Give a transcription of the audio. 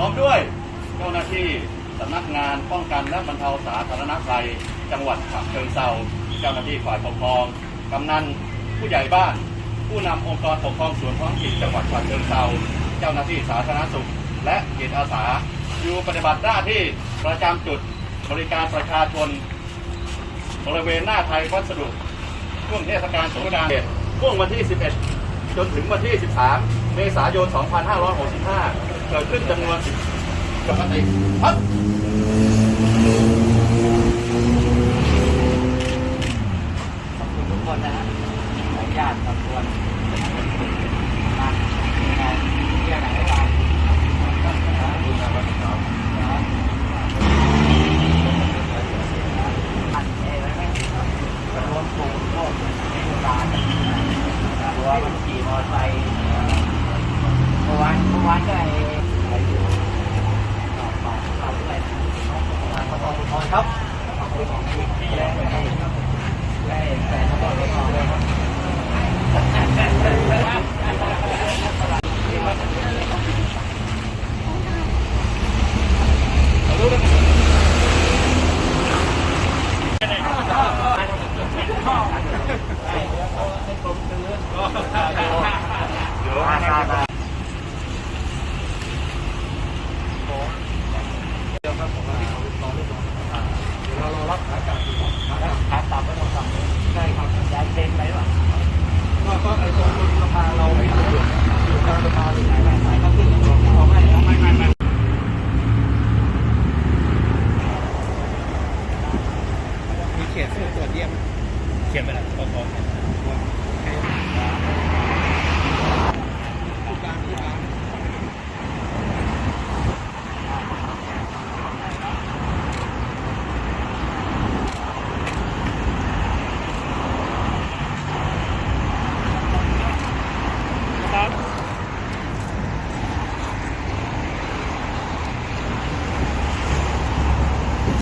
ร้อมด้วยเจ้าหน้าที่สำนักงานป้องกันและบรรเทาสาธารณภัย จังหวัดฉะเชิงเทราเจ้าหน้าที่ฝ่ายปกครองกำนันผู้ใหญ่บ้าน ผู้นำองค์กรปกครองส่วนท้องถิ่นจังหวัดฉะเชิงเทราเจ้าหน้าที่สาธารณสุข และจิตอาสาอยู่ปฏิบัติหน้าที่ประจำจุดบริการประชาชน บริเวณหน้าไทยวัสดุช่วงเทศกาลสงกรานต์ช่วงวันที่ 11 จนถึงวันที่ 13 เมษายน 2565 เกิดขึ้นจำนวนปกติครับขอบคุณทุกคนนะฮะขออนุญาตขอบคุณมาเรียกไหนบ้างขี่มอเตอร์ไซค์เมื่อวานเมื่อวานก็ไอ เดี๋ยวครับผม เขียนไปแล้ว